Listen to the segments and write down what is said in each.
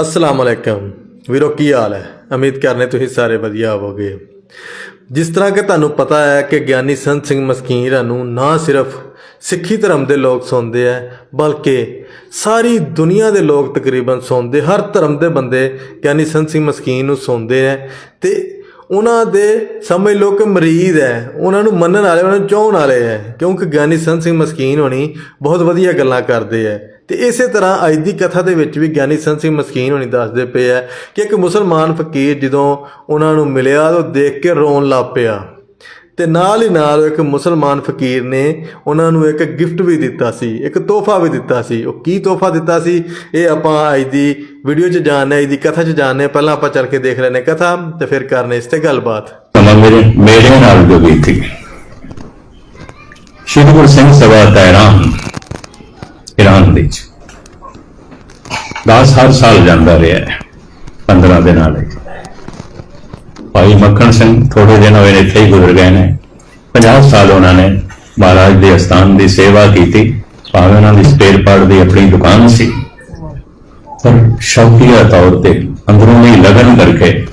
ਅਸਲਾਮ ਅਲੈਕਮ। ਵੀਰੋ, ਕੀ ਹਾਲ ਹੈ? ਉਮੀਦ ਕਰਨੇ ਤੁਸੀਂ ਸਾਰੇ ਵਧੀਆ ਹੋਵੋਗੇ। ਜਿਸ ਤਰ੍ਹਾਂ ਕਿ ਤੁਹਾਨੂੰ ਪਤਾ ਹੈ ਕਿ ਗਿਆਨੀ ਸੰਤ ਸਿੰਘ ਮਸਕੀਰਾਂ ਨੂੰ ਨਾ ਸਿਰਫ ਸਿੱਖੀ ਧਰਮ ਦੇ ਲੋਕ ਸੁਣਦੇ ਆ ਬਲਕਿ ਸਾਰੀ ਦੁਨੀਆ ਦੇ ਲੋਕ ਤਕਰੀਬਨ ਸੁਣਦੇ, ਹਰ ਧਰਮ ਦੇ ਬੰਦੇ ਗਿਆਨੀ ਸੰਤ ਸਿੰਘ ਮਸਕੀਨ ਨੂੰ ਸੁਣਦੇ ਆ ਤੇ ਉਹਨਾਂ ਦੇ ਸਮਝ ਲਓ ਕਿ ਮਰੀਦ ਹੈ, ਉਹਨਾਂ ਨੂੰ ਮੰਨਣ ਵਾਲੇ, ਉਹਨਾਂ ਨੂੰ ਚਾਹਣ ਵਾਲੇ ਹੈ, ਕਿਉਂਕਿ ਗਿਆਨੀ ਸੰਤ ਸਿੰਘ ਮਸਕੀਨ ਹੋਣੀ ਬਹੁਤ ਵਧੀਆ ਗੱਲਾਂ ਕਰਦੇ ਹੈ। ਤੇ ਇਸੇ ਤਰ੍ਹਾਂ ਅੱਜ ਦੀ ਕਥਾ ਦੇ ਵਿੱਚ ਵੀ ਗਿਆਨੀ ਸੰਤ ਸਿੰਘ ਮਸਕੀਨ ਹੋਣੀ ਦੱਸਦੇ ਪਏ ਆ ਕਿ ਇੱਕ ਮੁਸਲਮਾਨ ਫਕੀਰ ਜਦੋਂ ਉਹਨਾਂ ਨੂੰ ਮਿਲਿਆ ਉਹ ਦੇਖ ਕੇ ਰੋਣ ਲੱਗ ਪਿਆ। ਤੇ ਨਾਲ ਹੀ ਨਾਲ ਇੱਕ ਮੁਸਲਮਾਨ ਫਕੀਰ ਨੇ ਉਹਨਾਂ ਨੂੰ ਇੱਕ ਗਿਫਟ ਵੀ ਦਿੱਤਾ ਸੀ, ਇੱਕ ਤੋਹਫਾ ਵੀ ਦਿੱਤਾ ਸੀ। ਉਹ ਕੀ ਤੋਹਫਾ ਦਿੱਤਾ ਸੀ? ਇਹ ਆਪਾਂ ਅੱਜ ਦੀ ਵੀਡੀਓ 'ਚ ਜਾਣਦੇ ਹਾਂ, ਅੱਜ ਦੀ ਕਥਾ 'ਚ ਜਾਣਦੇ ਪਹਿਲਾਂ ਆਪਾਂ ਚੱਲ ਕੇ ਦੇਖ ਲੈਨੇ ਕਥਾ ਤੇ ਫਿਰ ਕਰਨੇ ਇਸ ਤੇ ਗੱਲਬਾਤ। ਮੇਰੇ ਮੇਰੇ ਨਾਲ ਜੋ ਬੀਤੀ ਸ਼੍ਰੀ ਗੁਰੂ ਸਿੰਘ ਸਭਾ ਈਰਾਨ ਇਰਾਨ ਵਿੱਚ। ਦਾਸ ਹਰ ਸਾਲ ਜਾਂਦਾ ਰਿਹਾ ਹੈ 15 ਦਿਨਾਂ ਲਈ। ਭਾਈ ਮੱਖਣ ਸਿੰਘ ਥੋੜੇ ਦਿਨ ਹੋਏ ਨੇ ਇੱਥੇ ਹੀ ਗੁਜ਼ਰ ਗਏ ਨੇ। 50 ਸਾਲ ਉਹਨਾਂ ਨੇ ਮਹਾਰਾਜ ਦੇ ਅਸਥਾਨ ਦੀ ਸੇਵਾ ਕੀਤੀ, ਭਾਵੇਂ ਉਹਨਾਂ ਦੀ ਸਪੇਅਰ ਪਾਰਟ ਦੀ ਆਪਣੀ ਦੁਕਾਨ ਸੀ। ਪਰ ਸ਼ੌਕੀਆ ਤੌਰ ਤੇ ਅੰਦਰੋਂ ਅੰਦਰੂਨੀ ਲਗਨ ਕਰਕੇ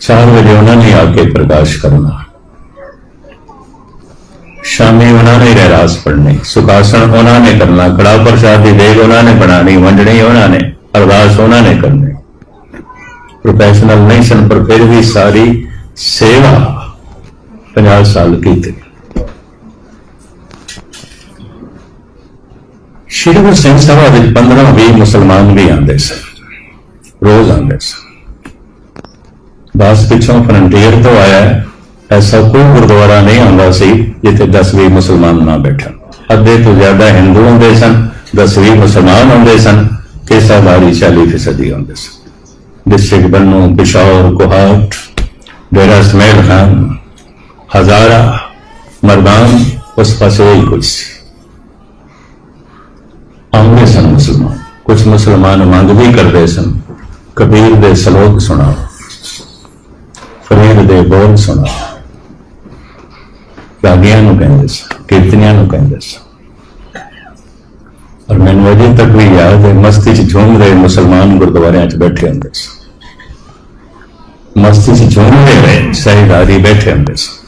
4 ਵਜੇ ਉਹਨਾਂ ਨੇ ਆ ਕੇ ਪ੍ਰਕਾਸ਼ ਕਰਨਾ। ਸ਼ਾਮੀ ਉਹਨਾਂ ਨੇ ਰਹਿਰਾਸ ਪੜ੍ਹਨੀ ਸੁਖਾਸਨ ਉਹਨਾਂ ਨੇ ਕਰਨਾ ਕੜਾ ਪ੍ਰਸ਼ਾਦ ਦੀ ਦੇਗ ਉਹਨਾਂ ਨੇ ਬਣਾਣੀ ਵੰਡਣੀ ਉਹਨਾਂ ਨੇ, ਅਰਦਾਸ ਉਹਨਾਂ ਨੇ ਕਰਨੀ। ਪ੍ਰੋਫੈਸ਼ਨਲ ਨਹੀਂ ਸਨ, ਪਰ ਫਿਰ ਵੀ ਸਾਰੀ ਸੇਵਾ 50 ਸਾਲ ਕੀਤੀ। ਸ਼੍ਰੀ ਗੁਰੂ ਸਿੰਘ ਸਭਾ ਵਿੱਚ 15 20 ਮੁਸਲਮਾਨ ਵੀ ਆਉਂਦੇ ਸਨ। ਰੋਜ਼ ਆਉਂਦੇ ਸਨ। ਬਸ ਪਿੱਛੋਂ ਫਰੰਟੀਅਰ ਤੋਂ ਆਇਆ। ਐਸਾ ਕੋਈ ਗੁਰਦੁਆਰਾ ਨਹੀਂ ਆਉਂਦਾ ਸੀ ਜਿੱਥੇ 10-20 ਮੁਸਲਮਾਨ ਨਾ ਬੈਠਣ। ਅੱਧੇ ਤੋਂ ਜ਼ਿਆਦਾ ਹਿੰਦੂ ਹੁੰਦੇ ਸਨ 10-20 ਮੁਸਲਮਾਨ ਹੁੰਦੇ ਸਨ, ਕੇਸਾ ਬਾਰੀ 40 ਫੀਸਦੀ ਹੁੰਦੇ ਸਨ। ਡਿਸਟ੍ਰਿਕਟ ਬੰਨੋ ਪਿਸ਼ੌਰ ਕੋਹਾਟ, ਡੇਰਾ ਸਮੇਲ ਖਾਨ, ਹਜ਼ਾਰਾ ਮਰਦਾਨ ਉਸ ਪਾਸੇ ਹੀ ਕੁਝ ਸੀ। ਆਉਂਦੇ ਸਨ ਮੁਸਲਮਾਨ, ਕੁਝ ਮੁਸਲਮਾਨ ਮੰਗ ਵੀ ਕਰਦੇ ਸਨ, ਕਬੀਰ ਦੇ ਸ਼ਲੋਕ ਸੁਣਾਓ, ਫਰੀਦ ਦੇ ਬੋਲ ਸੁਣਾਓ। ਰਾਗੀਆਂ ਨੂੰ ਕਹਿੰਦੇ ਸਨ ਕੀਰਤਨੀਆਂ ਨੂੰ ਕਹਿੰਦੇ ਸਨ ਔਰ ਮੈਨੂੰ ਅਜੇ ਤੱਕ ਵੀ ਯਾਦ ਹੈ, ਮਸਤੀ 'ਚ ਝੂਮ ਰਹੇ ਮੁਸਲਮਾਨ ਗੁਰਦੁਆਰਿਆਂ 'ਚ ਬੈਠੇ ਹੁੰਦੇ ਸਨ ਮਸਤੀ 'ਚ ਝੂਮ ਰਹੇ ਸਹੀਦਾਰੀ ਬੈਠੇ ਹੁੰਦੇ ਸਨ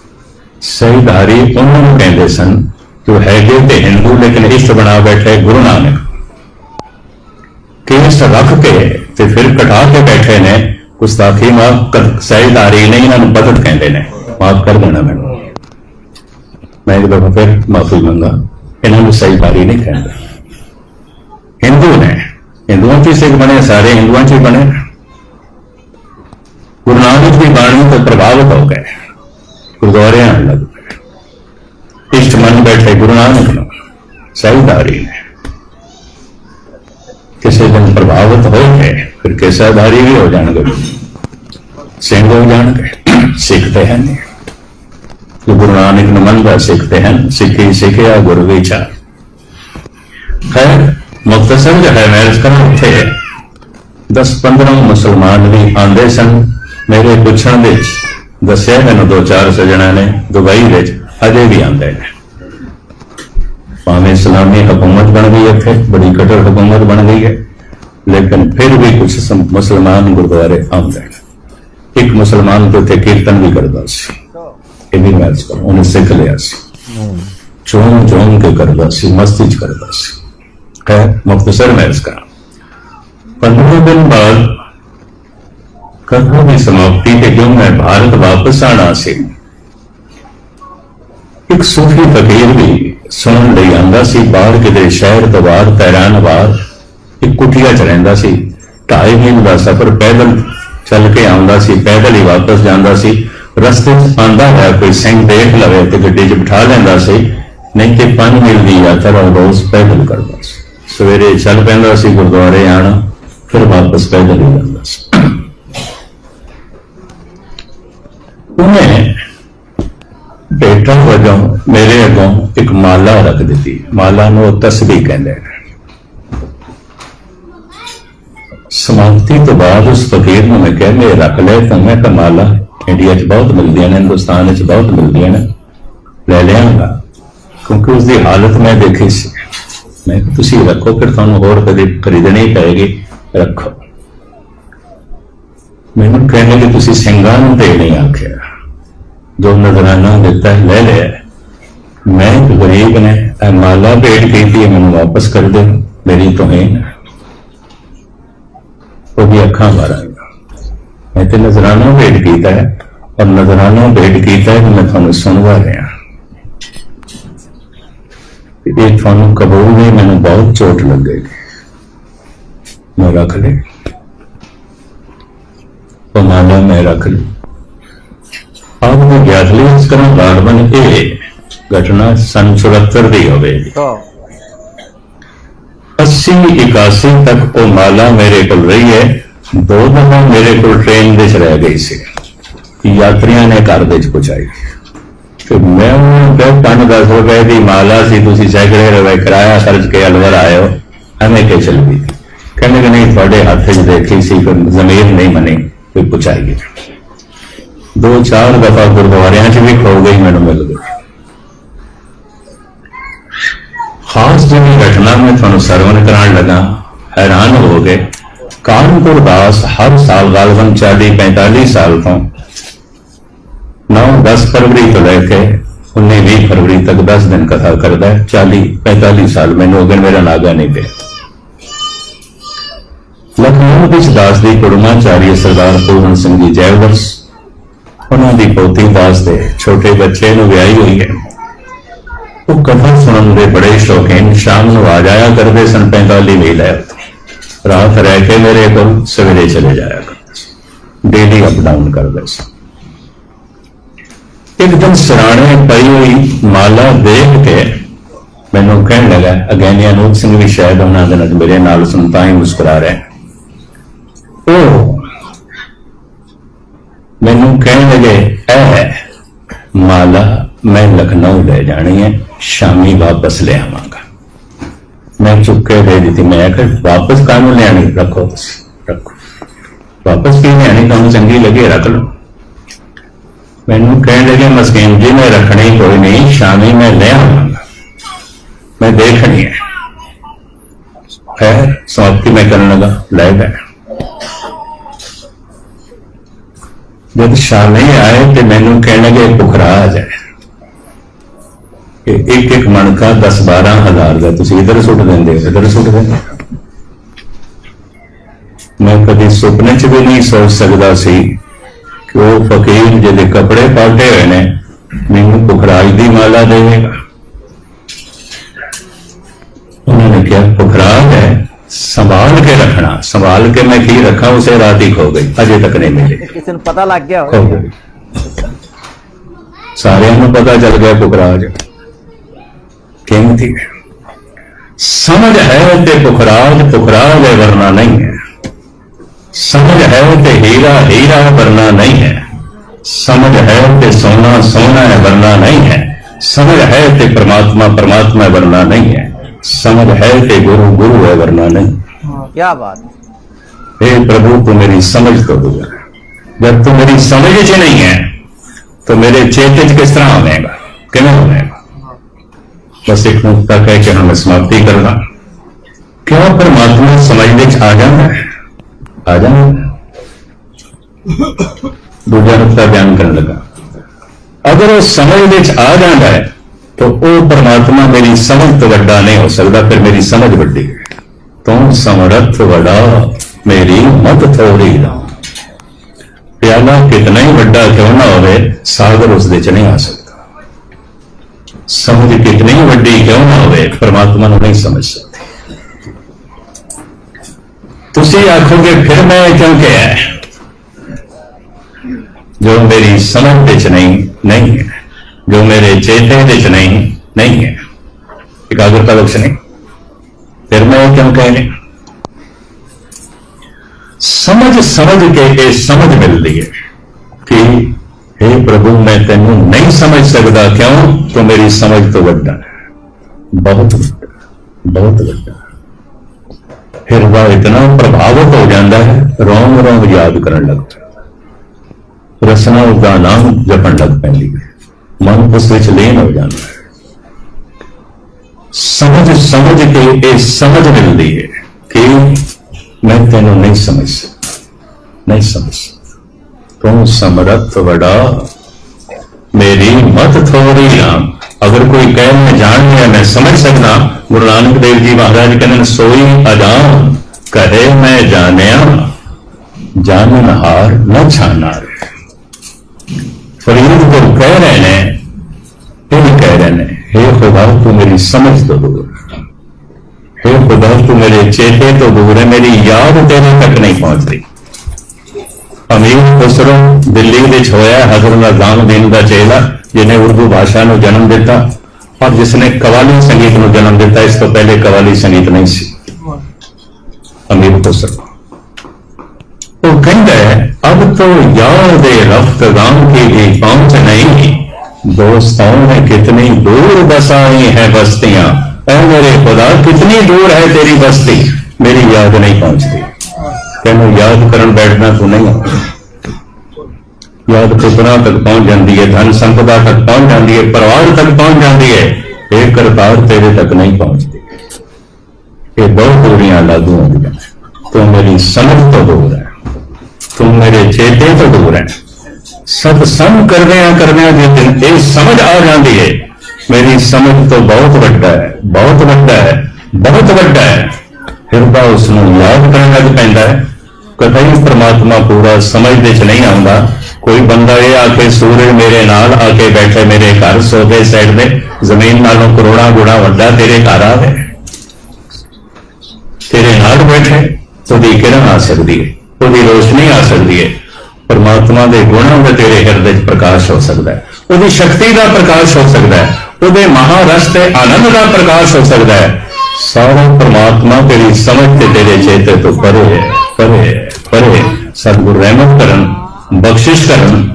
ਸਹੀਦਾਰੀ ਉਹਨਾਂ ਨੂੰ ਕਹਿੰਦੇ ਸਨ ਕਿ ਉਹ ਹੈਗੇ ਤੇ ਹਿੰਦੂ, ਲੇਕਿਨ ਇਸ਼ਟ ਬਣਾ ਬੈਠੇ ਗੁਰੂ ਨਾਨਕ। ਕੇਸ ਰੱਖ ਕੇ ਤੇ ਫਿਰ ਕਟਾ ਕੇ ਬੈਠੇ ਨੇ ਗੁਸਤਾਖੀ ਮਾਫ ਕਰ ਸਹੀਦਾਰੀ ਨਹੀਂ, ਇਹਨਾਂ ਨੂੰ ਬਦਤ ਕਹਿੰਦੇ ਨੇ। ਮਾਫ ਕਰ ਦੇਣਾ ਮੈਨੂੰ। ਮੈਂ ਇੱਕ ਦਫਾ ਫਿਰ ਮਾਫੀ ਮੰਗਾ ਇਹਨਾਂ ਨੂੰ ਸਹੀਦਾਰੀ ਨਹੀਂ ਕਹਿੰਦੇ। ਹਿੰਦੂ ਨੇ, ਹਿੰਦੂਆਂ ਚ ਹੀ ਸਿੱਖ ਬਣੇ, ਸਾਰੇ ਹਿੰਦੂਆਂ ਚ ਹੀ ਬਣੇ। ਗੁਰੂ ਨਾਨਕ ਦੀ ਬਾਣੀ ਤੋਂ ਪ੍ਰਭਾਵਿਤ ਹੋ ਗਏ। ਗੁਰਦੁਆਰੇ ਆਉਣ ਲੱਗ ਪਏ। ਇਸ਼ਟ ਮੰਨ ਬੈਠੇ ਗੁਰੂ ਨਾਨਕ ਨੂੰ। ਸਹੀਦਾਰੀ ਨੇ। ਕਿਸੇ ਦਿਨ ਪ੍ਰਭਾਵਿਤ ਹੋ ਕੇ ਫਿਰ ਕੇਸਾਧਾਰੀ ਵੀ ਹੋ ਜਾਣਗੇ। ਸਿੰਘ ਹੋ ਜਾਣਗੇ। ਸਿੱਖ ਤਾਂ ਹੈ ਨਹੀਂ। ਸਿੱਖਦੇ ਹਨ ਜੋ ਗੁਰੂ ਨਾਨਕ ਨੂੰ ਮੰਨਦਾ ਸਿੱਖਦੇ ਹਨ, ਸਿੱਖੀ ਸਿੱਖਿਆ ਗੁਰੂ ਵਿਚਾਰ। ਖੈਰ ਮੁਖਤਸਰ ਜੋ ਹੈ ਮੈਂ ਕਰਾਂ ਉੱਥੇ। 10-15 ਮੁਸਲਮਾਨ ਵੀ ਆਂਦੇ ਸਨ ਮੇਰੇ ਪੁੱਛਣ ਦੇ ਵਿੱਚ। ਦੱਸਿਆ ਮੈਨੂੰ ਦੋ ਚਾਰ ਸਜਣਾ ਨੇ, ਦੁਬਈ ਵਿੱਚ ਅਜੇ ਵੀ ਆਉਂਦੇ ਨੇ। ਭਾਵੇਂ ਇਸਲਾਮੀ ਹਕੂਮਤ ਬਣ ਗਈ ਹੈ ਇੱਥੇ ਬੜੀ ਕਟਰ ਹਕੂਮਤ ਬਣ ਗਈ ਹੈ, ਲੇਕਿਨ ਫਿਰ ਵੀ ਕੁਝ ਮੁਸਲਮਾਨ ਗੁਰਦੁਆਰੇ ਆਉਂਦੇ ਨੇ। ਇੱਕ ਮੁਸਲਮਾਨ ਤੇ ਉੱਥੇ ਕੀਰਤਨ ਵੀ ਕਰਦਾ ਸੀ। ਇਹ ਵੀ ਮੈਚ ਕਰ ਉਹਨੇ ਸਿੱਖ ਲਿਆ ਸੀ। ਚੋਂ ਚੋਂ ਕੇ ਕਰਦਾ ਸੀ ਮਸਤੀ ਚ ਕਰਦਾ ਸੀ। ਹੈ ਮੁਖਤਸਰ ਮੈਚ ਕਰ 15 ਦਿਨ ਬਾਅਦ ਕਥਾ ਦੀ ਸਮਾਪਤੀ ਤੇ ਜਦੋਂ ਮੈਂ ਭਾਰਤ ਵਾਪਸ ਆਣਾ ਸੀ, ਇੱਕ ਸੂਫੀ ਫਕੀਰ ਵੀ ਸੁਣਨ ਲਈ ਆਂਦਾ ਸੀ, ਬਾਹਰ ਕਿਤੇ ਸ਼ਹਿਰ ਤੋਂ ਬਾਹਰ ਤਹਿਰਾਨ ਬਾਹਰ ਇੱਕ ਕੁਟੀਆ ਚ ਰਹਿੰਦਾ ਸੀ। ਢਾਈ ਮਹੀਨੇ ਦਾ ਸਫ਼ਰ ਪੈਦਲ ਚੱਲ ਕੇ ਆਉਂਦਾ ਸੀ, ਪੈਦਲ ਹੀ ਵਾਪਸ ਜਾਂਦਾ ਸੀ। ਰਸਤੇ 'ਚ ਆਂਦਾ ਹੈ ਕੋਈ ਸਿੰਘ ਦੇਖ ਲਵੇ ਤੇ ਗੱਡੀ 'ਚ ਬਿਠਾ ਲੈਂਦਾ ਸੀ, ਨਹੀਂ ਕਿ ਪੰਜ ਮੀਲ ਦੀ ਯਾਤਰਾ ਰੋਜ਼ ਪੈਦਲ ਕਰਦਾ ਸੀ। ਸਵੇਰੇ ਚੱਲ ਪੈਂਦਾ ਸੀ ਗੁਰਦੁਆਰੇ ਆਣਾ ਫਿਰ ਵਾਪਸ ਪੈਦਲ ਹੀ ਜਾਂਦਾ ਸੀ। ਉਹਨੇ ਬੇਟਾ ਵਜੋਂ ਮੇਰੇ ਅੱਗੋਂ ਇੱਕ ਮਾਲਾ ਰੱਖ ਦਿੱਤੀ। ਮਾਲਾ ਨੂੰ ਉਹ ਤਸਬੀਹ ਕਹਿੰਦੇ ਨੇ ਸਮਾਪਤੀ ਤੋਂ ਬਾਅਦ ਉਸ ਫਕੀਰ ਨੂੰ ਮੈਂ ਕਿਹਾ ਮੈਂ ਰੱਖ ਲੈ ਤਾਂ ਮੈਂ ਕਮਾਲਾ ਇੰਡੀਆ 'ਚ ਬਹੁਤ ਮਿਲਦੀਆਂ ਨੇ ਹਿੰਦੁਸਤਾਨ 'ਚ ਬਹੁਤ ਮਿਲਦੀਆਂ ਨੇ। ਲੈ ਲਿਆਂਗਾ। ਕਿਉਂਕਿ ਉਸ ਦੀ ਹਾਲਤ ਮੈਂ ਦੇਖੀ ਸੀ। ਮੈਂ ਤੁਸੀਂ ਰੱਖੋ ਫਿਰ ਤੁਹਾਨੂੰ ਹੋਰ ਕਦੇ ਖਰੀਦਣੀ ਪਏਗੀ। ਰੱਖੋ। ਮੈਨੂੰ ਕਹਿੰਦੇ ਕਿ ਤੁਸੀਂ ਸਿੰਘਾਂ ਨੂੰ ਦੇ ਨਹੀਂ ਆਖਿਆ। ਜੋ ਨਜ਼ਰਾਨਾ ਦਿੱਤਾ ਲੈ ਲਿਆ। ਮੈਂ ਗਰੀਬ ਨੇ ਇਹ ਮਾਲਾ ਭੇਟ ਕੀਤੀ ਹੈ, ਮੈਨੂੰ ਵਾਪਸ ਕਰ ਦੇ ਮੇਰੀ ਤੋਹੀਨ ਉਹ ਵੀ ਅੱਖਾਂ ਮਾਰਾਂਗਾ ਮੈਂ ਤੇ ਨਜ਼ਰਾਨਾ ਭੇਟ ਕੀਤਾ ਹੈ ਔਰ ਨਜ਼ਰਾਨਾ ਭੇਟ ਕੀਤਾ ਹੈ ਕਿ ਮੈਂ ਤੁਹਾਨੂੰ ਸੁਣਵਾ ਰਿਹਾ ਇਹ ਤੁਹਾਨੂੰ ਕਬੂਲ ਨਹੀਂ ਮੈਨੂੰ ਬਹੁਤ ਚੋਟ ਲੱਗੇਗੀ। ਮੈਂ ਰੱਖ ਲੈ ਉਹ ਮਾਲਾ ਮੈਂ ਰੱਖ ਲਈ ਆਪ ਨੂੰ ਗਿਆਤ ਲਈ ਇਸ ਤਰ੍ਹਾਂ ਗਾੜਬਨ ਇਹ ਘਟਨਾ ਸੰਨ 74 ਦੀ ਹੋਵੇ। 80 81 ਤੱਕ ਉਹ ਮਾਲਾ ਮੇਰੇ ਕੋਲ ਰਹੀ ਹੈ। ਦੋ ਦਫਾ ਮੇਰੇ ਕੋਲ ਟ੍ਰੇਨ ਦੇ ਚ ਰਹਿ ਗਈ ਸੀ ਯਾਤਰੀਆਂ ਨੇ ਘਰ ਦੇ ਚ ਪਹੁੰਚਾਈ। ਤੇ ਮੈਂ ਉਹਨੂੰ ਕਿਹਾ, ਪੰਜ ਦਸ ਰੁਪਏ ਦੀ ਮਾਲਾ ਸੀ, ਤੁਸੀਂ ਸੈਕੜੇ ਰੁਪਏ ਕਿਰਾਇਆ ਖਰਚ ਕੇ ਅਲਵਰ ਆਏ ਐਵੇਂ ਕਿ ਚੱਲ ਗਈ? ਕਹਿੰਦੇ ਕਿ ਨਹੀਂ, ਤੁਹਾਡੇ ਹੱਥ 'ਚ ਦੇਖੀ ਸੀ, ਫਿਰ ਜ਼ਮੀਰ ਨਹੀਂ ਮਨੀ ਕੋਈ ਪੁੱਛਾਈਏ ਦੋ ਚਾਰ ਦਫਾ ਗੁਰਦੁਆਰਿਆਂ 'ਚ ਵੀ ਖੋ ਗਈ ਮੈਨੂੰ ਮਿਲ ਗਈ। ਖਾਸ ਜਿਹੜੀ ਘਟਨਾ ਮੈਂ ਤੁਹਾਨੂੰ ਸਰਵਨ ਕਰਾਉਣ ਲੱਗਾ, ਹੈਰਾਨ ਹੋ ਗਏ। ਕਾਨਪੁਰ ਦਾਸ ਹਰ ਸਾਲ ਗਾਲਬਨ 40 45 ਸਾਲ ਤੋਂ 9-10 ਫਰਵਰੀ ਤੋਂ ਲੈ ਕੇ 19-20 ਫਰਵਰੀ ਤੱਕ 10 ਦਿਨ ਕਥਾ ਕਰਦਾ ਹੈ। 40-45 ਸਾਲ ਮੈਨੂੰ ਅਗਰ ਮੇਰਾ ਨਾਗਾ ਨਹੀਂ ਪਿਆ। ਲਖਨਊ ਵਿੱਚ ਦਾਸ ਦੀ ਕੁੜਮਾਚਾਰੀ ਸਰਦਾਰ ਪੂਰਨ ਸਿੰਘ ਜੀ ਜੈਵਰਸ ਉਹਨਾਂ ਦੀ ਪੋਤੀ ਦਾਸ ਦੇ ਛੋਟੇ ਬੱਚੇ ਨੂੰ ਵਿਆਹੀ ਹੋਈ ਹੈ। ਉਹ ਕਥਾ ਸੁਣਨ ਦੇ ਬੜੇ ਸ਼ੌਕੀਨ, ਸ਼ਾਮ ਨੂੰ ਆ ਜਾਇਆ ਕਰਦੇ ਸਨ 45 ਮੀਲ ਹੈ ਉੱਥੇ। ਰਾਤ ਰਹਿ ਕੇ ਮੇਰੇ ਕੋਲ ਸਵੇਰੇ ਚਲੇ ਜਾਇਆ ਕਰਦੇ ਡੇਲੀ ਅਪ ਡਾਊਨ ਕਰਦੇ ਸੀ। ਦਿਨ ਸਰਾਣੇ ਪਈ ਹੋਈ ਮਾਲਾ ਦੇਖ ਕੇ ਮੈਨੂੰ ਕਹਿਣ ਲੱਗਾ, ਅਗੈਨੀ ਅਨੂਪ ਸਿੰਘ ਵੀ ਸ਼ਾਇਦ ਉਹਨਾਂ ਦੇ ਨਾਲ ਮੇਰੇ ਨਾਲ ਸੁਣਤਾ ਹੀ ਮੁਸਕਰਾ ਰਿਹਾ ਉਹ ਮੈਨੂੰ ਕਹਿਣ ਲੱਗੇ, ਇਹ ਮਾਲਾ ਮੈਂ ਲਖਨਊ ਲੈ ਜਾਣੀ ਹੈ, ਸ਼ਾਮੀ ਵਾਪਸ ਲੈ ਆਵਾਂਗਾ ਮੈਂ ਚੁੱਕ ਕੇ ਦੇ ਦਿੱਤੀ। ਮੈਂ ਕਿ ਵਾਪਸ ਕਾਹਨੂੰ ਲੈਣੀ ਰੱਖੋ ਤੁਸੀਂ, ਰੱਖੋ। ਵਾਪਸ ਕੀ ਲੈਣੀ ਤੁਹਾਨੂੰ ਚੰਗੀ ਲੱਗੇ, ਰੱਖ ਲਓ। ਮੈਨੂੰ ਕਹਿਣ ਲੱਗੇ, ਮਸਕੀਨ, ਜੀ ਮੈਂ ਰੱਖਣੀ ਕੋਈ ਨਹੀਂ, ਸ਼ਾਮੀ ਮੈਂ ਲੈ ਆਵਾਂਗਾ। ਮੈਂ ਦੇਖਣੀ ਹੈ। ਫਿਰ ਸਮਾਪਤੀ ਮੈਂ ਕਰਨ ਲੱਗਾ, ਲੈ ਗਏ ਜਦ ਸ਼ਾਮੀ ਆਏ ਤੇ ਮੈਨੂੰ ਕਹਿਣ ਲੱਗੇ ਪੁਖਰਾਜ ਹੈ ਕਿ ਇੱਕ ਇੱਕ ਮਣਕਾ 10 12 ਹਜ਼ਾਰ ਦਾ ਤੁਸੀਂ ਇਧਰ ਸੁੱਟ ਦਿੰਦੇ ਹੋ ਇਧਰ ਸੁੱਟ ਦਿੰਦੇ। ਮੈਂ ਕਦੀ ਸੁਪਨੇ 'ਚ ਵੀ ਨਹੀਂ ਸੋਚ ਸਕਦਾ ਸੀ ਕਿ ਉਹ ਫਕੀਰ ਜਿਹਦੇ ਕੱਪੜੇ ਪਾਟੇ ਹੋਏ ਨੇ ਮੈਨੂੰ ਪੁਖਰਾਜ ਦੀ ਮਾਲਾ ਦੇਵੇਗਾ ਉਹਨਾਂ ਨੇ ਕਿਹਾ ਪੁਖਰਾਜ ਹੈ ਸੰਭਾਲ ਕੇ ਰੱਖਣਾ ਸੰਭਾਲ ਕੇ ਮੈਂ ਕੀ ਰੱਖਾਂ ਉਸੇ ਰਾਤ ਹੀ ਖੋ ਗਈ ਅਜੇ ਤੱਕ ਨਹੀਂ ਮਿਲੀ। ਕਿਸੇ ਨੂੰ ਪਤਾ ਲੱਗ ਗਿਆ ਹੋਵੇ। ਸਾਰਿਆਂ ਨੂੰ ਪਤਾ ਚੱਲ ਗਿਆ ਪੁਖਰਾਜ। कीमती है समझ है ते पुखराज पुखराज है वरना नहीं है। समझ है ते हीरा हीरा है वरना नहीं है। समझ है ते सोना सोना है वरना नहीं है। समझ है ते परमात्मा परमात्मा है वरना नहीं है। समझ है ते गुरु गुरु है वरना नहीं। क्या बात हे। प्रभु तू मेरी समझ तो गुजर। जब तू मेरी समझ ही नहीं है तो मेरे चेतज किस तरह होगा किमें आवेगा बस एक नुकता कह के हमें समाप्ति करना क्यों परमात्मा समझने च आ जाता है आ जाता है दूजा नुकता बयान करने लगा अगर वो समझने च आ जाता है तो वो परमात्मा मेरी समझ तो वड्डा नहीं हो सकता फिर मेरी समझ वड्डी है तुम समर्थ वड़ा मेरी मत थोड़ी ना ਪਿਆਲਾ ਕਿਤਨਾ ਹੀ ਵੱਡਾ ਕਿਉਂ ਨਾ ਹੋਵੇ ਸਾਗਰ ਉਸ ਦੇ ਚ ਨਹੀਂ ਆ ਸਕਦਾ ਸਮਝ ਕਿਤਨੀ ਹੀ ਵੱਡੀ ਕਿਉਂ ਨਾ ਹੋਵੇ ਪਰਮਾਤਮਾ ਨੂੰ ਨਹੀਂ ਸਮਝ ਸਕਦੇ ਤੁਸੀਂ ਆਖੋਗੇ ਫਿਰ ਮੈਂ ਕਿਉਂ ਕਿਹਾ ਜੋ ਮੇਰੀ ਸਮਝ ਵਿੱਚ ਨਹੀਂ ਨਹੀਂ ਹੈ ਜੋ ਮੇਰੇ ਚੇਤੇ ਵਿੱਚ ਨਹੀਂ ਨਹੀਂ ਹੈ ਇਕਾਗਰਤਾ ਲਕਸ਼ ਨਹੀਂ ਫਿਰ ਮੈਂ ਕਿਉਂ ਕਹਿਨੇ ਸਮਝ ਸਮਝ ਕੇ ਇਹ ਸਮਝ ਮਿਲਦੀ ਹੈ ਕਿ हे ਪ੍ਰਭੂ, ਮੈਂ ਤੈਨੂੰ ਨਹੀਂ ਸਮਝ ਸਕਦਾ। ਕਿਉਂ? ਤੂੰ ਮੇਰੀ ਸਮਝ ਤੋਂ ਵੱਡਾ ਹੈ। ਬਹੁਤ ਵੱਡਾ ਬਹੁਤ ਵੱਡਾ। ਫਿਰ ਇਤਨਾ ਪ੍ਰਭਾਵਿਤ ਹੋ ਜਾਂਦਾ ਹੈ ਰੋਮ ਰੋਮ ਯਾਦ ਕਰਨ ਲੱਗ ਪੈਂਦਾ ਰਸਨਾ ਉਹਦਾ ਨਾਮ ਜਪਣ ਲੱਗ ਪੈਂਦੀ ਹੈ। ਮਨ ਉਸ ਵਿੱਚ ਲੀਨ ਹੋ ਜਾਂਦਾ ਹੈ। ਸਮਝ ਸਮਝ ਕੇ ਇਹ ਸਮਝ ਮਿਲਦੀ ਹੈ ਕਿ ਮੈਂ ਤੈਨੂੰ ਨਹੀਂ ਸਮਝ ਸਕਦਾ। ਨਹੀਂ ਸਮਝ ਸਕਦਾ। ਤੂੰ ਸਮਰੱਥ ਵਡਾ ਮੇਰੀ ਮਤ ਥੋੜੀ ਰਾਮ ਅਗਰ ਕੋਈ ਕਹੇ ਮੈਂ ਜਾਣ ਲਿਆ ਮੈਂ ਸਮਝ ਸਕਦਾ ਗੁਰੂ ਨਾਨਕ ਦੇਵ ਜੀ ਮਹਾਰਾਜ ਕਹਿੰਦੇ ਨੇ, ਸੋਈ ਅਜਾਨ ਕਰੇ ਮੈਂ ਜਾਣਿਆ ਜਾਣਨ ਹਾਰ ਨਾ ਛਾਨਾਰ ਫਰੀਦ ਕੋ ਕਹਿ ਰਹੇ ਨੇ ਇਹ ਕਹਿ ਰਹੇ ਨੇ हे ਖੁਦਾ ਤੂੰ ਮੇਰੀ ਸਮਝ ਤੋਂ ਦੂਰ हे। ਖੁਦਾ ਤੂੰ ਮੇਰੇ ਚੇਤੇ ਤੋਂ ਦੂਰ ਹੈ ਮੇਰੀ ਯਾਦ ਤੇਰੇ ਤੱਕ ਨਹੀਂ ਪਹੁੰਚਦੀ ਅਮੀਰ ਖੁਸਰੋ ਦਿੱਲੀ ਵਿੱਚ ਹੋਇਆ ਹਜ਼ਰਤ ਨਿਜ਼ਾਮੁਦੀਨ ਦਾ ਚੇਲਾ ਜਿਹਨੇ ਉਰਦੂ ਭਾਸ਼ਾ ਨੂੰ ਜਨਮ ਦਿੱਤਾ ਔਰ ਜਿਸਨੇ ਕਵਾਲੀ ਸੰਗੀਤ ਨੂੰ ਜਨਮ ਦਿੱਤਾ ਇਸ ਤੋਂ ਪਹਿਲੇ ਕਵਾਲੀ ਸੰਗੀਤ ਨਹੀਂ ਸੀ ਅਮੀਰ ਖੁਸਰੋ ਉਹ ਕਹਿੰਦਾ ਹੈ ਅਬ तो याद रफ्त गाम की भी पहुंच नहीं दोस्तों में कितनी दूर बसाई है बस्तियां ऐ मेरे खुदा कितनी दूर है तेरी बस्ती मेरी याद नहीं पहुंचती ਤੈਨੂੰ ਯਾਦ ਕਰਨ ਬੈਠਣਾ ਤੂੰ ਨਹੀਂ। ਆਉਂਦਾ ਯਾਦ ਕਿਤਨਾ ਤੱਕ ਪਹੁੰਚ ਜਾਂਦੀ ਹੈ ਧਨ ਸੰਪਦਾ ਤੱਕ ਪਹੁੰਚ ਜਾਂਦੀ ਹੈ ਪਰਿਵਾਰ ਤੱਕ ਪਹੁੰਚ ਜਾਂਦੀ ਹੈ ਇਹ ਕਰਤਾਰ ਤੇਰੇ ਤੱਕ ਨਹੀਂ ਪਹੁੰਚਦੀ। ਇਹ ਬਹੁਤ ਬੁਰੀਆਂ ਲਾਗੂ ਹੁੰਦੀਆਂ ਤੂੰ ਮੇਰੀ ਸਮਝ ਤੋਂ ਦੂਰ ਹੈ ਤੂੰ ਮੇਰੇ ਚੇਤੇ ਤੋਂ ਦੂਰ ਹੈ ਸਤ ਸੰਗ ਕਰਦਿਆਂ ਕਰਦਿਆਂ ਜੇ ਦਿਨ ਇਹ ਸਮਝ ਆ ਜਾਂਦੀ ਹੈ ਮੇਰੀ ਸਮਝ ਤੋਂ ਬਹੁਤ ਵੱਡਾ ਹੈ, ਬਹੁਤ ਵੱਡਾ ਹੈ, ਬਹੁਤ ਵੱਡਾ ਹੈ। ਹਿਰਦਾ ਉਸ ਨੂੰ ਯਾਦ ਕਰਨ ਲੱਗ ਪੈਂਦਾ ਹੈ। ਕਦੇ ਪ੍ਰਮਾਤਮਾ ਪੂਰਾ ਸਮਝ ਦੇ ਚ ਨਹੀਂ ਆਉਂਦਾ। ਕੋਈ ਬੰਦਾ ਇਹ ਆ ਕੇ ਸੂਰਜ ਮੇਰੇ ਨਾਲ ਆ ਕੇ ਬੈਠੇ ਮੇਰੇ ਘਰ, ਸੋਫੇ ਸਾਈਡ ਦੇ ਜ਼ਮੀਨ ਨਾਲੋਂ ਕਰੋੜਾਂ ਗੁਣਾ ਵੱਡਾ ਤੇਰੇ ਘਰ ਆਵੇ। ਤੇਰੇ ਨਾਲ ਬੈਠੇ, ਉਹਦੀ ਕਿਰਨ ਆ ਸਕਦੀ ਹੈ, ਉਹਦੀ ਰੋਸ਼ਨੀ ਆ ਸਕਦੀ ਹੈ। ਪਰਮਾਤਮਾ ਦੇ ਗੁਣਾਂ ਦਾ ਤੇਰੇ ਹਿਰਦੇ 'ਚ ਪ੍ਰਕਾਸ਼ ਹੋ ਸਕਦਾ ਹੈ। ਉਹਦੀ ਸ਼ਕਤੀ ਦਾ ਪ੍ਰਕਾਸ਼ ਹੋ ਸਕਦਾ ਹੈ। ਉਹਦੇ ਮਹਾਰਸ ਤੇ ਆਨੰਦ ਦਾ ਪ੍ਰਕਾਸ਼ ਹੋ ਸਕਦਾ ਹੈ। ਸਾਰਾ ਪਰਮਾਤਮਾ ਤੇਰੀ ਸਮਝ ਤੇ ਤੇਰੇ ਚੇਤੇ ਤੋਂ ਪਰੇ ਹੈ। ਪਰੇ ਪਰੇ ਸਤਿਗੁਰ ਰਹਿਮਤ ਕਰਨ, ਬਖਸ਼ਿਸ਼ ਕਰਨ,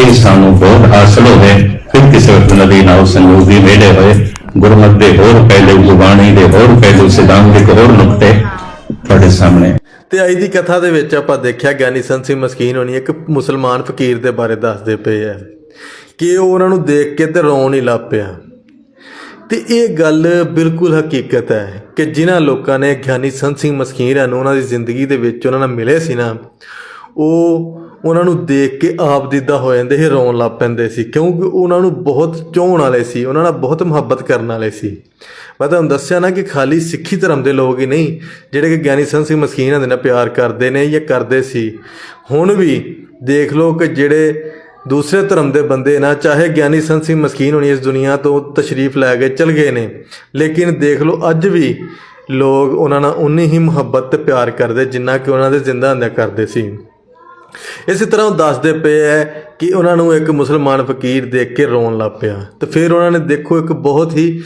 ਇਹ ਸਾਨੂੰ ਬਹੁਤ ਹਾਸਲ ਹੋਵੇ। ਫਿਰ ਕਿਸੇ ਵਕਤ ਨਦੀ ਨਾਲ ਸੰਯੋਗੀ ਮੇਲੇ ਹੋਏ, ਗੁਰਮਤਿ ਦੇ ਹੋਰ ਪਹਿਲੂ ਗੁਬਾਣੀ ਦੇ ਹੋਰ ਪਹਿਲੂ ਸਿਧਾਂਤਿਕ ਹੋਰ ਨੁਕਤੇ ਤੁਹਾਡੇ ਸਾਹਮਣੇ। ਤੇ ਅੱਜ ਦੀ ਕਥਾ ਦੇ ਵਿੱਚ ਆਪਾਂ ਦੇਖਿਆ, ਗਿਆਨੀ ਸੰਤ ਸਿੰਘ ਮਸਕੀਨ ਹੋਣੀ ਇੱਕ ਮੁਸਲਮਾਨ ਫਕੀਰ ਦੇ ਬਾਰੇ ਦੱਸਦੇ ਪਏ ਆ ਕਿ ਉਹਨਾਂ ਨੂੰ ਦੇਖ ਕੇ ਤੇ ਰੋਣ ਹੀ ਲੱਗ ਪਿਆ। ਤੇ ਇਹ ਗੱਲ ਬਿਲਕੁਲ ਹਕੀਕਤ ਹੈ ਕਿ ਜਿਨ੍ਹਾਂ ਲੋਕਾਂ ਨੇ ਗਿਆਨੀ ਸੰਤ ਸਿੰਘ ਮਸਕੀਨ ਨੂੰ ਉਹਨਾਂ ਦੀ ਜ਼ਿੰਦਗੀ ਦੇ ਵਿੱਚ ਉਹਨਾਂ ਨਾਲ ਮਿਲੇ ਸੀ ਨਾ, ਉਹ ਉਹਨਾਂ ਨੂੰ ਦੇਖ ਕੇ ਆਪ ਦਿਦਾ ਹੋ ਜਾਂਦੇ ਸੀ, ਰੋਣ ਲੱਗ ਪੈਂਦੇ ਸੀ, ਕਿਉਂਕਿ ਉਹਨਾਂ ਨੂੰ ਬਹੁਤ ਚਾਹਣ ਵਾਲੇ ਸੀ, ਉਹਨਾਂ ਨਾਲ ਬਹੁਤ ਮੁਹੱਬਤ ਕਰਨ ਵਾਲੇ ਸੀ। ਮੈਂ ਤੁਹਾਨੂੰ ਦੱਸਿਆ ਨਾ ਕਿ ਖਾਲੀ ਸਿੱਖੀ ਧਰਮ ਦੇ ਲੋਕ ਹੀ ਨਹੀਂ, ਜਿਹੜੇ ਕਿ ਗਿਆਨੀ ਸੰਤ ਸਿੰਘ ਮਸਕੀਨ ਦੇ ਨਾਲ ਪਿਆਰ ਕਰਦੇ ਨੇ ਜਾਂ ਕਰਦੇ ਸੀ। ਹੁਣ ਵੀ ਦੇਖ ਲਓ ਕਿ ਜਿਹੜੇ ਦੂਸਰੇ ਧਰਮ ਦੇ ਬੰਦੇ ਨਾ, ਚਾਹੇ ਗਿਆਨੀ ਸੰਤ ਸਿੰਘ ਮਸਕੀਨ ਹੋਣੀ ਇਸ ਦੁਨੀਆ ਤੋਂ ਤਸ਼ਰੀਫ ਲੈ ਕੇ ਚਲ ਗਏ ਨੇ। ਲੇਕਿਨ ਦੇਖ ਲਓ, ਅੱਜ ਵੀ ਲੋਕ ਉਹਨਾਂ ਨਾਲ ਉਨੀ ਹੀ ਮੁਹੱਬਤ ਤੇ ਪਿਆਰ ਕਰਦੇ ਜਿੰਨਾ ਕਿ ਉਹਨਾਂ ਦੇ ਜ਼ਿੰਦਾ ਹੁੰਦਿਆਂ ਕਰਦੇ ਸੀ। ਇਸੇ ਤਰ੍ਹਾਂ ਉਹ ਦੱਸਦੇ ਪਏ ਐ ਕਿ ਉਹਨਾਂ ਨੂੰ ਇੱਕ ਮੁਸਲਮਾਨ ਫਕੀਰ ਦੇਖ ਕੇ ਰੋਣ ਲੱਗ ਪਿਆ। ਤੇ ਫਿਰ ਉਹਨਾਂ ਨੇ ਦੇਖੋ, ਇੱਕ ਬਹੁਤ ਹੀ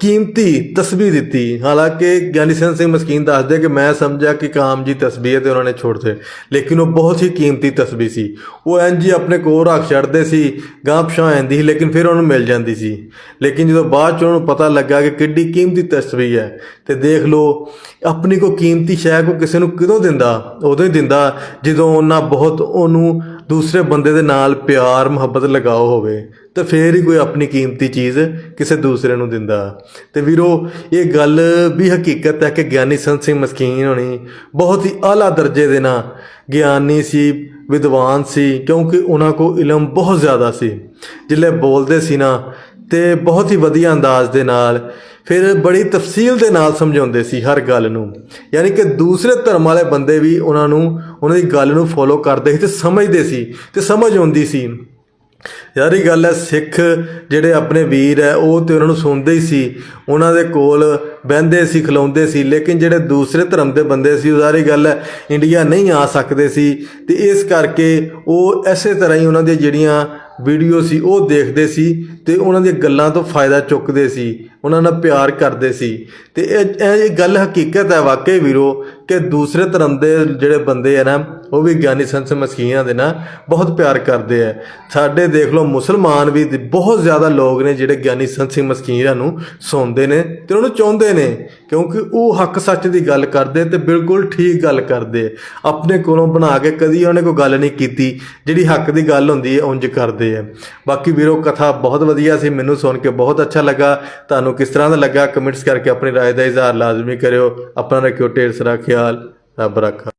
ਕੀਮਤੀ ਤਸਬੀਹ ਦਿੱਤੀ। ਹਾਲਾਂਕਿ ਗਿਆਨੀ ਸੰਤ ਸਿੰਘ ਮਸਕੀਨ ਦੱਸਦੇ ਕਿ ਮੈਂ ਸਮਝਿਆ ਕਿ ਕਾਮ ਜੀ ਤਸਬੀਹ ਹੈ ਤੇ ਉਹਨਾਂ ਨੇ ਛੋੜ ਦਿੱਤੇ। ਲੇਕਿਨ ਉਹ ਬਹੁਤ ਹੀ ਕੀਮਤੀ ਤਸਬੀਹ ਸੀ। ਉਹ ਇੰਜ ਹੀ ਆਪਣੇ ਕੋਲ ਰੱਖ ਛੱਡਦੇ ਸੀ ਗਾਂ ਪਛਾਂ ਆਂਦੀ ਸੀ, ਲੇਕਿਨ ਫਿਰ ਉਹਨੂੰ ਮਿਲ ਜਾਂਦੀ ਸੀ। ਲੇਕਿਨ ਜਦੋਂ ਬਾਅਦ ਚ ਉਹਨਾਂ ਨੂੰ ਪਤਾ ਲੱਗਾ ਕਿ ਕਿੱਡੀ ਕੀਮਤੀ ਤਸਬੀਹ ਹੈ, ਤੇ ਦੇਖ ਲਓ, ਆਪਣੀ ਕੋ ਕੀਮਤੀ ਸ਼ੈ ਕੋ ਕਿਸੇ ਨੂੰ ਕਿਦੋਂ ਦਿੰਦਾ? ਉਦੋਂ ਹੀ ਦਿੰਦਾ, ਜਦੋਂ ਉਹਨਾਂ ਬਹੁਤ ਉਹਨੂੰ ਦੂਸਰੇ ਬੰਦੇ ਦੇ ਨਾਲ ਪਿਆਰ, ਮੁਹੱਬਤ ਲਗਾਓ ਹੋਵੇ, ਤਾਂ ਫੇਰ ਹੀ ਕੋਈ ਆਪਣੀ ਕੀਮਤੀ ਚੀਜ਼ ਕਿਸੇ ਦੂਸਰੇ ਨੂੰ ਦਿੰਦਾ। ਤੇ ਵੀਰੋ, ਇਹ ਗੱਲ ਵੀ ਹਕੀਕਤ ਹੈ ਕਿ ਗਿਆਨੀ ਸੰਤ ਸਿੰਘ ਮਸਕੀਨ ਹੋਣੀ ਬਹੁਤ ਹੀ ਆਲਾ ਦਰਜੇ ਦੇ ਨਾਲ ਗਿਆਨੀ ਸੀ, ਵਿਦਵਾਨ ਸੀ, ਕਿਉਂਕਿ ਉਹਨਾਂ ਕੋ ਇਲਮ ਬਹੁਤ ਜ਼ਿਆਦਾ ਸੀ। ਜਿੱਲੇ ਬੋਲਦੇ ਸੀ ਨਾ, ਤੇ ਬਹੁਤ ਹੀ ਵਧੀਆ ਅੰਦਾਜ਼ ਦੇ ਨਾਲ ਫਿਰ ਬੜੀ ਤਫਸੀਲ ਦੇ ਨਾਲ ਸਮਝਾਉਂਦੇ ਸੀ ਹਰ ਗੱਲ ਨੂੰ। ਯਾਨੀ ਕਿ ਦੂਸਰੇ ਧਰਮ ਵਾਲੇ ਬੰਦੇ ਵੀ ਉਹਨਾਂ ਨੂੰ, ਉਹਨਾਂ ਦੀ ਗੱਲ ਨੂੰ ਫੋਲੋ ਕਰਦੇ ਸੀ ਤੇ ਸਮਝਦੇ ਸੀ ਤੇ ਸਮਝ ਆਉਂਦੀ ਸੀ। ਯਾਰ ਇਹ ਗੱਲ ਹੈ, ਸਿੱਖ ਜਿਹੜੇ ਆਪਣੇ ਵੀਰ ਹੈ, ਉਹ ਤੇ ਉਹਨਾਂ ਨੂੰ ਸੁਣਦੇ ਹੀ ਸੀ। ਉਹਨਾਂ ਦੇ ਕੋਲ ਬਹਿੰਦੇ ਸੀ ਖਿਲਾਉਂਦੇ ਸੀ, ਲੇਕਿਨ ਜਿਹੜੇ ਦੂਸਰੇ ਧਰਮ ਦੇ ਬੰਦੇ ਸੀ, ਉਹ ਸਾਰੀ ਗੱਲ ਹੈ, ਇੰਡੀਆ ਨਹੀਂ ਆ ਸਕਦੇ ਸੀ। ਤੇ ਇਸ ਕਰਕੇ ਉਹ ਐਸੇ ਤਰ੍ਹਾਂ ਹੀ ਉਹਨਾਂ ਦੀਆਂ ਜਿਹੜੀਆਂ ਵੀਡੀਓ ਸੀ, ਉਹ ਦੇਖਦੇ ਸੀ ਤੇ ਉਹਨਾਂ ਦੀਆਂ ਗੱਲਾਂ ਤੋਂ ਫਾਇਦਾ ਚੁੱਕਦੇ ਸੀ, ਉਹਨਾਂ ਨਾਲ ਪਿਆਰ ਕਰਦੇ ਸੀ। ਤੇ ਇਹ ਇਹ ਗੱਲ ਹਕੀਕਤ ਹੈ ਵਾਕਈ ਵੀਰੋ ਕਿ ਦੂਸਰੇ ਧਰਮ ਦੇ ਜਿਹੜੇ ਬੰਦੇ ਆ ਨਾ ਉਹ ਵੀ ਗਿਆਨੀ ਸੰਤ ਮਸਕੀਨਾਂ ਦੇ ਨਾਲ ਬਹੁਤ ਪਿਆਰ ਕਰਦੇ ਆ ਸਾਡੇ ਦੇਖ ਲਓ ਮੁਸਲਮਾਨ ਵੀ ਤੇ ਬਹੁਤ ਜ਼ਿਆਦਾ ਲੋਕ ਨੇ ਜਿਹੜੇ ਗਿਆਨੀ ਸੰਤ ਸਿੰਘ ਮਸਕੀਨਾਂ ਨੂੰ ਸੁਣਦੇ ਨੇ ਤੇ ਉਹਨੂੰ ਚਾਹੁੰਦੇ ਨੇ ਕਿਉਂਕਿ ਉਹ ਹੱਕ ਸੱਚ ਦੀ ਗੱਲ ਕਰਦੇ ਤੇ ਬਿਲਕੁਲ ਠੀਕ ਗੱਲ ਕਰਦੇ ਆਪਣੇ ਕੋਲੋਂ ਬਣਾ ਕੇ ਕਦੀ ਉਹਨੇ ਕੋਈ ਗੱਲ ਨਹੀਂ ਕੀਤੀ ਜਿਹੜੀ ਹੱਕ ਦੀ ਗੱਲ ਹੁੰਦੀ ਹੈ ਉਂਝ ਕਰਦੇ ਆ ਬਾਕੀ ਵੀਰੋ ਕਥਾ ਬਹੁਤ ਵਧੀਆ ਸੀ ਮੈਨੂੰ ਸੁਣ ਕੇ ਬਹੁਤ ਅੱਛਾ ਲੱਗਾ ਤੁਹਾਨੂੰ ਕਿਸ ਤਰ੍ਹਾਂ ਦਾ ਲੱਗਾ ਕਮੈਂਟਸ ਕਰਕੇ ਆਪਣੀ رائے ਦਾ ਇਜ਼ਹਾਰ ਲਾਜ਼ਮੀ ਕਰਿਓ ਆਪਣਾ ਰੱਖਿਓ ਢੇਰ ਸਾਰਾ ਖਿਆਲ ਰੱਬ ਰੱਖਾ